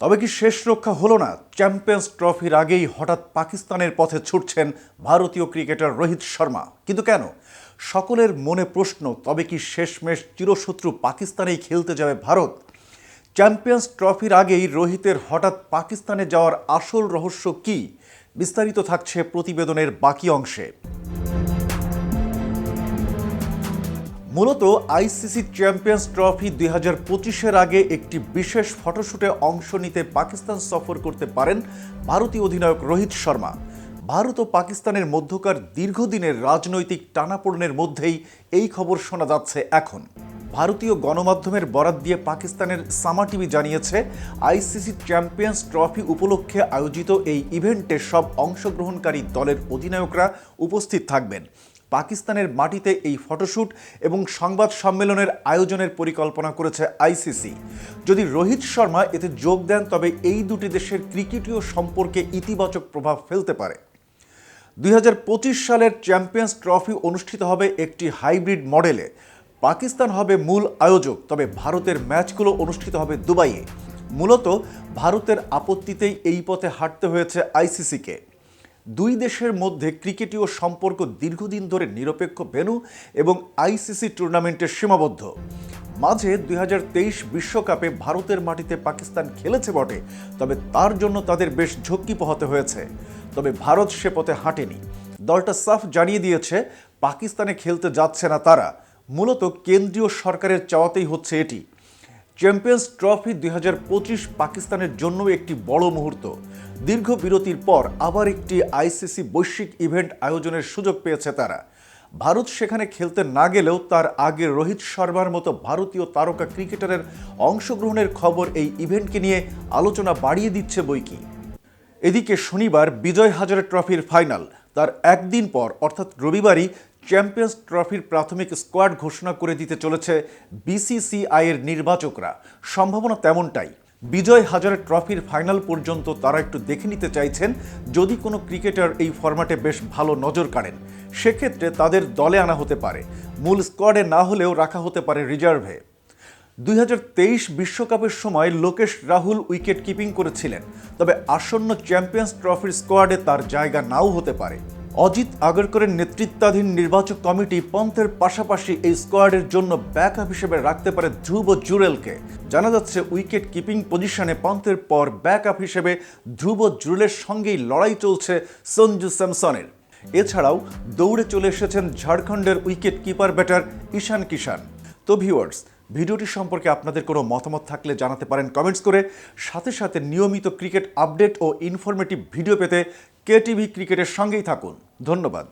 তবে কি শেষ রক্ষা হলো না? চ্যাম্পিয়ন্স ট্রফির আগেই হঠাৎ পাকিস্তানের পথে ছুটছেন ভারতীয় ক্রিকেটার রোহিত শর্মা। কিন্তু কেন? সকলের মনে প্রশ্ন, তবে কি শেষমেশ চিরশত্রু পাকিস্তানেই খেলতে যাবে ভারত? চ্যাম্পিয়ন্স ট্রফির আগেই রোহিতের হঠাৎ পাকিস্তানে যাওয়ার আসল রহস্য কি? বিস্তারিত থাকছে প্রতিবেদনের বাকি অংশে। মূলত আইসিসি চ্যাম্পিয়ন্স ট্রফি দুই হাজার পঁচিশের আগে একটি বিশেষ ফটোশুটে অংশ নিতে পাকিস্তান সফর করতে পারেন ভারতীয় অধিনায়ক রোহিত শর্মা। ভারত ও পাকিস্তানের মধ্যকার দীর্ঘদিনের রাজনৈতিক টানাপোড়নের মধ্যেই এই খবর শোনা যাচ্ছে এখন। ভারতীয় গণমাধ্যমের বরাত দিয়ে পাকিস্তানের সামা টিভি জানিয়েছে, আইসিসি চ্যাম্পিয়ন্স ট্রফি উপলক্ষে আয়োজিত এই ইভেন্টে সব অংশগ্রহণকারী দলের অধিনায়করা উপস্থিত থাকবেন। পাকিস্তানের মাটিতে এই ফটোশ্যুট এবং সংবাদ সম্মেলনের আয়োজনের পরিকল্পনা করেছে আইসিসি। যদি রোহিত শর্মা এতে যোগ দেন, তবে এই দুটি দেশের ক্রিকেটীয় সম্পর্কে ইতিবাচক প্রভাব ফেলতে পারে। দুই হাজার পঁচিশ সালের চ্যাম্পিয়ন্স ট্রফি অনুষ্ঠিত হবে একটি হাইব্রিড মডেলে। পাকিস্তান হবে মূল আয়োজক, তবে ভারতের ম্যাচগুলো অনুষ্ঠিত হবে দুবাইয়ে। মূলত ভারতের আপত্তিতেই এই পথে হাঁটতে হয়েছে আইসিসিকে। দুই দেশের মধ্যে ক্রিকেটীয় সম্পর্ক দীর্ঘদিন ধরে নিরপেক্ষ ভেন্যু এবং আইসিসি টুর্নামেন্টে সীমাবদ্ধ। মাঝে দুই বিশ্বকাপে ভারতের মাটিতে পাকিস্তান খেলেছে বটে, তবে তার জন্য তাদের বেশ ঝক্কি পোহাতে হয়েছে। তবে ভারত সে পথে হাঁটেনি। দলটা সাফ জানিয়ে দিয়েছে, পাকিস্তানে খেলতে যাচ্ছে না তারা। মূলত কেন্দ্রীয় সরকারের চাওয়াতেই হচ্ছে এটি। চ্যাম্পিয়ন্স ট্রফি দুই হাজার পঁচিশ পাকিস্তানের জন্য একটি বড় মুহূর্ত। দীর্ঘ বিরতির পর আবার একটি আইসিসি বৈশ্বিক ইভেন্ট আয়োজনের সুযোগ পেয়েছে তারা। ভারত সেখানে খেলতে না গেলেও তার আগে রোহিত শর্মার মতো ভারতীয় তারকা ক্রিকেটারের অংশগ্রহণের খবর এই ইভেন্টকে নিয়ে আলোচনা বাড়িয়ে দিচ্ছে বইকি এদিকে শনিবার বিজয় হাজারে ট্রফির ফাইনাল, তার একদিন পর, অর্থাৎ রবিবারই চ্যাম্পিয়ন্স ট্রফির প্রাথমিক স্কোয়াড ঘোষণা করে দিতে চলেছে বিসিসিআই এর নির্বাচকরা। সম্ভাবনা তেমনটাই। বিজয় হাজারে ট্রফির ফাইনাল পর্যন্ত তারা একটু দেখে নিতে চাইছেন, যদি কোনো ক্রিকেটার এই ফরম্যাটে বেশ ভালো নজর কাড়েন। সেক্ষেত্রে তাদের দলে আনা হতে পারে। মূল স্কোয়াডে না হলেও রাখা হতে পারে রিজার্ভে। দুই হাজার তেইশ বিশ্বকাপের সময় লোকেশ রাহুল উইকেট কিপিং করেছিলেন। তবে আসন্ন চ্যাম্পিয়ন্স ট্রফির স্কোয়াডে তার জায়গা নাও হতে পারে। অজিত আগরকরের নেতৃত্বাধীন নির্বাচক কমিটি পন্থের পাশাপাশি এই স্কোয়াডের জন্য ব্যাকআপ হিসেবে রাখতে পারে ধ্রুব জুরেলকে। জানা যাচ্ছে, উইকেট কিপিং পজিশনে পন্থের পর ব্যাকআপ হিসেবে ধ্রুব জুরেলের সঙ্গেই লড়াই চলছে সঞ্জু স্যামসনের। এছাড়াও, দৌড়ে চলে এসেছেন ঝাড়খণ্ডের wicket keeper batter Ishan Kishan তো ভিউয়ার্স ভিডিওটি সম্পর্কে আপনাদের কোনো মতামত থাকলে জানাতে পারেন কমেন্টস করে। সাথে সাথে নিয়মিত ক্রিকেট আপডেট ও ইনফরমেটিভ ভিডিও পেতে কে টিভি ক্রিকেটের সঙ্গেই থাকুন। ধন্যবাদ।